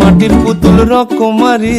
মাটির পুতুল রকমারি।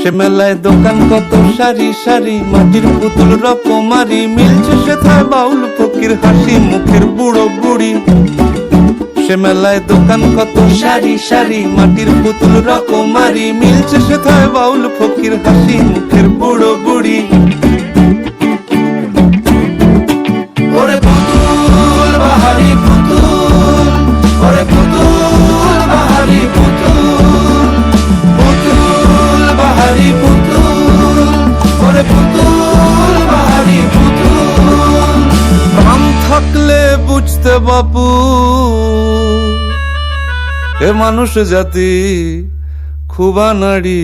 সে মেলায় দোকান কত সারি সারি, মাটির পুতুল রকমারি। মিলছে সেথায় বাউল ফকির হাসি, মুখের বুড়ো বুড়ি। সে মেলায় দোকান কত সারি সারি, মাটির পুতুল রকমারি। মিলছে সেথায় বাউল ফকির হাসি, মুখের বুড়ো বুড়ি। বুঝতে বাপু। এ মানুষ জাতি খুবা নাড়ি